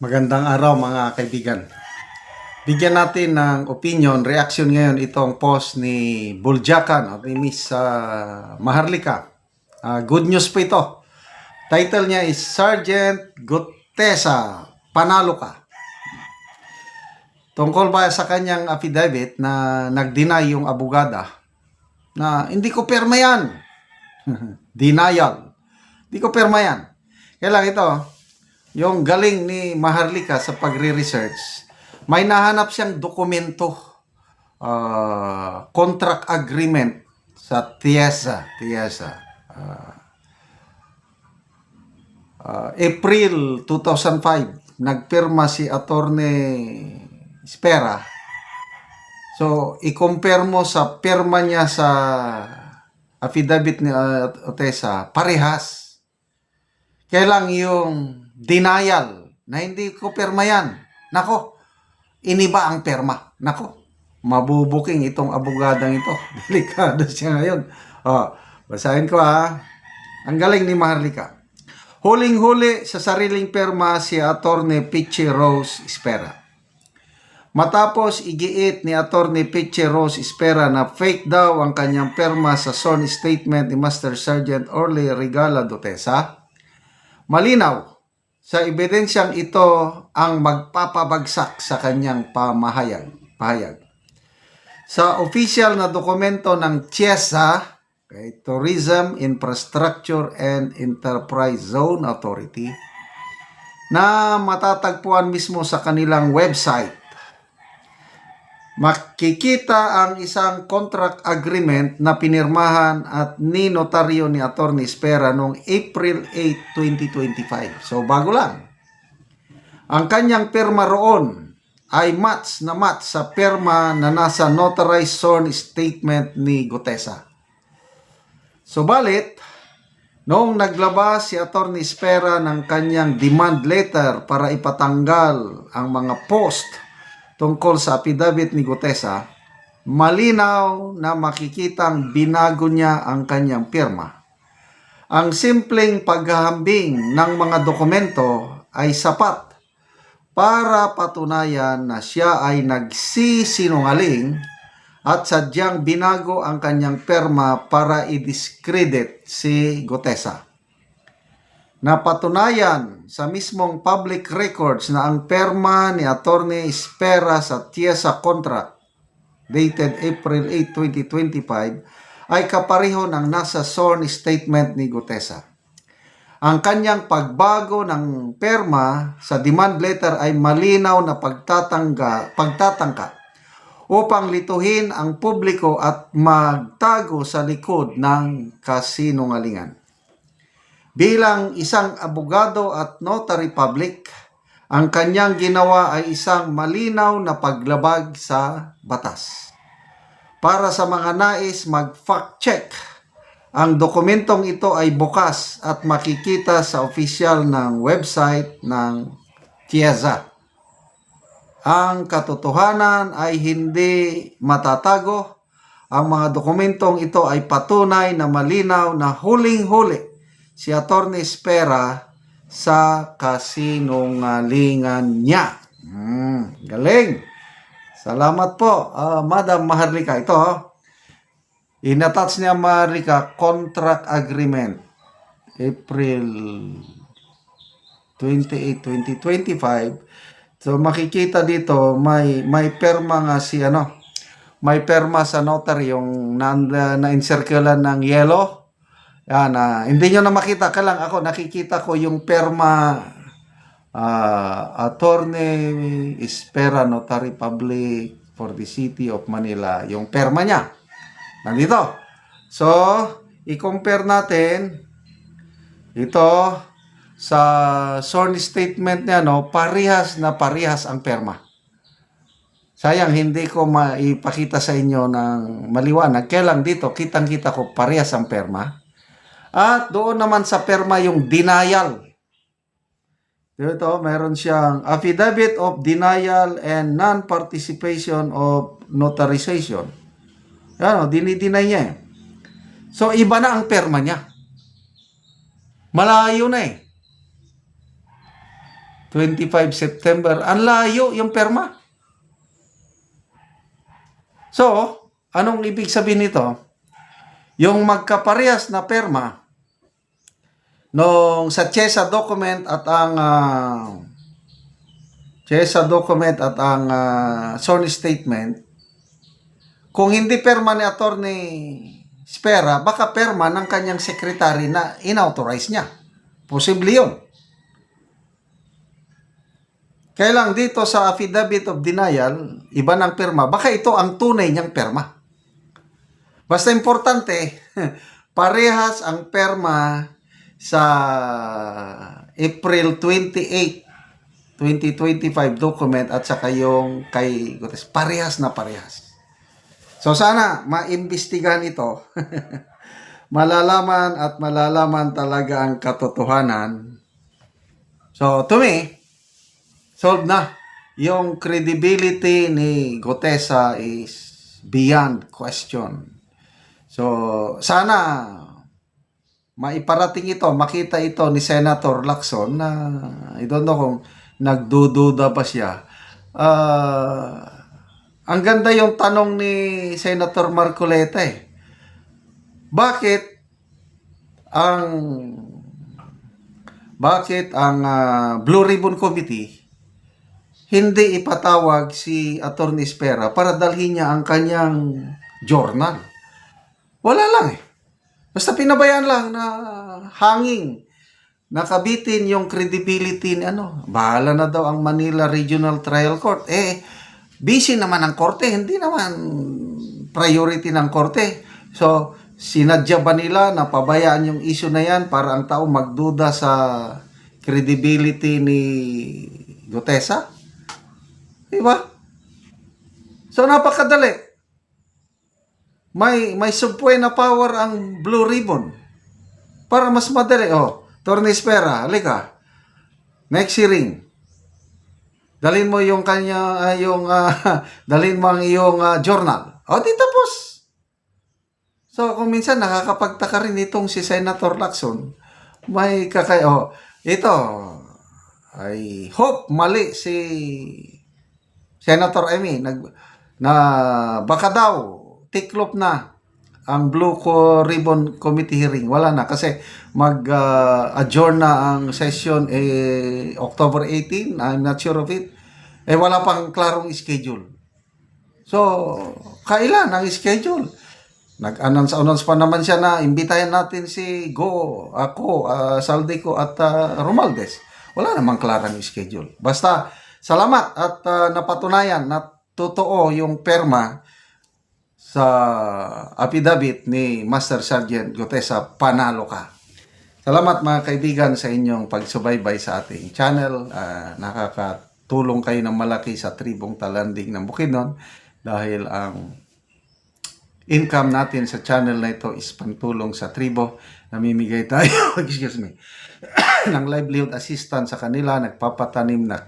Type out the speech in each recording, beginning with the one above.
Magandang araw mga kaibigan. Bigyan natin ng opinion, reaction ngayon itong post ni Buljakan o ni Miss ah, Maharlika. Ah, good news po ito. Title niya is Sergeant Gutesa, panalo ka. Tungkol ba sa kanyang affidavit na nag-deny yung abogada na hindi ko perma yan. Denial. Hindi ko perma yan. Kaya lang ito, yung galing ni Maharlika sa pagre-research, may nahanap siyang dokumento, ah, contract agreement sa TIESA. TIESA. Ah, ah, April 2005, nagpirma si Attorney Spera. So, i-compare mo sa pirma niya sa affidavit ni uh, Otesa, parehas. Kaya yung denial na hindi ko perma yan. Nako, iniba ang perma. Nako, mabubuking itong abogadang ito. Delikado siya ngayon. Oh, basahin ko ha. Ang galing ni Maharlika. Huling-huli sa sariling perma si Attorney Pichi Rose Espera. Matapos igiit ni Attorney Pichi Rose Espera na fake daw ang kanyang perma sa sworn statement ni Master Sergeant Orly Regala Dotesa, malinaw sa ebidensyang ito ang magpapabagsak sa kanyang pamahayag. Pahayag. Sa official na dokumento ng CIESA, okay, Tourism Infrastructure and Enterprise Zone Authority, na matatagpuan mismo sa kanilang website, makikita ang isang contract agreement na pinirmahan at ninotaryo ni Attorney Spera noong April 8, 2025. So, bago lang. Ang kanyang pirma roon ay match na match sa pirma na nasa notarized sworn statement ni Gutesa. Subalit, noong naglabas si Attorney Spera ng kanyang demand letter para ipatanggal ang mga post tungkol sa affidavit ni Gutesa, malinaw na makikitang binago niya ang kanyang pirma. Ang simpleng paghahambing ng mga dokumento ay sapat para patunayan na siya ay nagsisinungaling at sadyang binago ang kanyang perma para i-discredit si Gutesa. Napatunayan sa mismong public records na ang perma ni Attorney Espera sa TIESA contract dated April 8, 2025 ay kapareho ng nasa sworn statement ni Gutesa. Ang kanyang pagbago ng perma sa demand letter ay malinaw na pagtatangga, pagtatangka upang lituhin ang publiko at magtago sa likod ng kasinungalingan. Bilang isang abogado at notary public, ang kanyang ginawa ay isang malinaw na paglabag sa batas. Para sa mga nais mag-fact check, ang dokumentong ito ay bukas at makikita sa official ng website ng TIEZA. Ang katotohanan ay hindi matatago. Ang mga dokumentong ito ay patunay na malinaw na huling-huli si Attorney Spera sa kasinungalingan niya. Hmm, galing. Salamat po, ah, Madam Maharlika. Ito, oh. inattach niya Maharlika contract agreement. April 28, 2025. So makikita dito may may perma nga si ano, may perma sa notary yung na, na encirclean ng yellow. Yan, ah, hindi nyo na makita ka lang ako nakikita ko yung perma ah, Attorney Espera Notary Public for the City of Manila, yung perma niya. Nandito. So, i-compare natin ito sa sworn statement niya, no, parihas na parihas ang perma. Sayang, hindi ko maipakita sa inyo ng maliwanag. Kaya dito, kitang-kita ko parehas ang perma. At doon naman sa perma yung denial. Dito, meron siyang affidavit of denial and non-participation of notarization. Yan, o, dinideny niya eh. So, iba na ang perma niya. Malayo na eh. 25 September. Ang layo yung perma. So, anong ibig sabihin nito? Yung magkaparehas na perma nung sa CHESA document at ang ah, CHESA document at ang ah, sworn statement, kung hindi perma ni Attorney Spera, baka perma ng kanyang sekretary na inauthorize niya. Posible yun. Kaya lang dito sa affidavit of denial, iba ng perma, baka ito ang tunay niyang perma. Basta importante, parehas ang perma sa April 28, 2025 document at saka yung kay Gutes. Parehas na parehas. So sana maimbestigahan ito. malalaman at malalaman talaga ang katotohanan. So to me, solved na. Yung credibility ni Gotesa is beyond question. So, sana maiparating ito, makita ito ni Senator Lacson na I don't know kung nagdududa pa siya. Ah, ang ganda yung tanong ni Senator Marcoleta eh. Bakit ang bakit ang ah, Blue Ribbon Committee hindi ipatawag si Attorney Spera para dalhin niya ang kanyang journal? Wala lang eh. Basta pinabayaan lang na hanging nakabitin yung credibility ni ano. Bahala na daw ang Manila Regional Trial Court. Eh, busy naman ang korte. Hindi naman priority ng korte. So, sinadya ba nila na pabayaan yung issue na yan para ang tao magduda sa credibility ni Gutesa? Diba? So, napakadali may may subway na power ang Blue Ribbon. Para mas madali. Oh, Torne Espera, halika. Next hearing. Dalhin mo yung kanya, ah, yung, ah, dalhin mo ang iyong ah, journal. O, di tapos. So, kung minsan nakakapagtaka rin itong si Senator Lacson, may kakay, oh, ito, I hope mali si Senator Amy, nag, na baka daw tiklop na ang Blue Ribbon Committee hearing. Wala na kasi mag-adjourn na ang session eh, October 18. I'm not sure of it. Eh wala pang klarong schedule. So, kailan ang schedule? Nag-announce-announce pa naman siya na imbitahin natin si Go, ako, uh, Saldico at uh, Romaldes. Wala namang klarang schedule. Basta, salamat at uh, napatunayan na totoo yung perma sa affidavit ni Master Sergeant Gotesa Panalo ka. Salamat mga kaibigan sa inyong pagsubaybay sa ating channel. Ah, nakakatulong kayo ng malaki sa tribong talanding ng Bukidnon dahil ang income natin sa channel na ito is pantulong sa tribo. Namimigay tayo, excuse me, ng livelihood assistance sa kanila, nagpapatanim na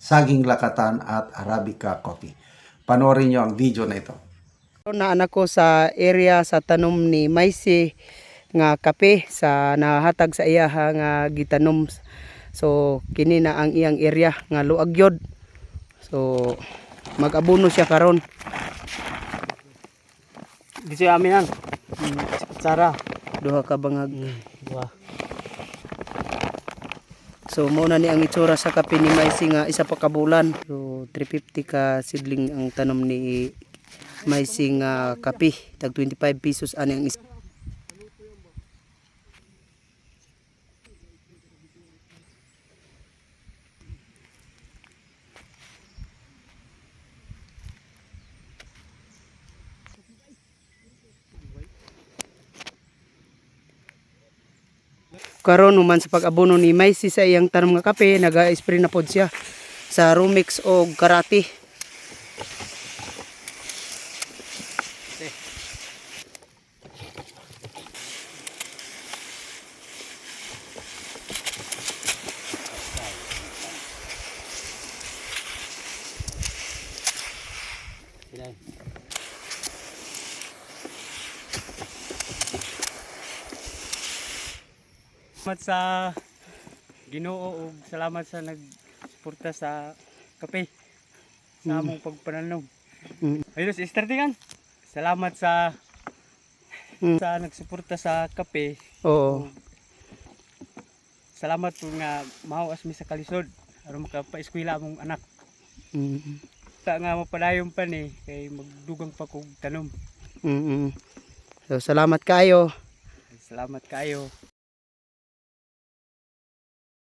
saging lakatan at Arabica coffee. Panoorin nyo ang video na ito. Na anak ko sa area sa tanom ni Maisi nga kape sa nahatag sa iya ha, nga gitanom so kini na ang iyang area nga luag yod so mag-abono siya karon Di siya amin ang. Sara. duha ka bangag Wah. so mao na ni ang itsura sa kape ni Maisi nga isa pa ka bulan so 350 ka sidling ang tanom ni Maisi nga kape. Tag 25 pesos ang isa karon human sa pag-abono ni Maisi sa iyang tanom nga kape naga-spray na pod siya sa Rumix o Karate Salamat sa Ginoo ug salamat sa nag nagsuporta sa kape sa among pagpananom. Mm. Ayun, si startingan. Salamat sa Mm. sa nagsuporta sa kape. Oo. Salamat po nga mahawas mi sa kalisod aron makapaeskwela among anak. Mm. Ta nga mapadayon pa ni kay magdugang pa kog tanom. Mm. So salamat kayo. Salamat kayo.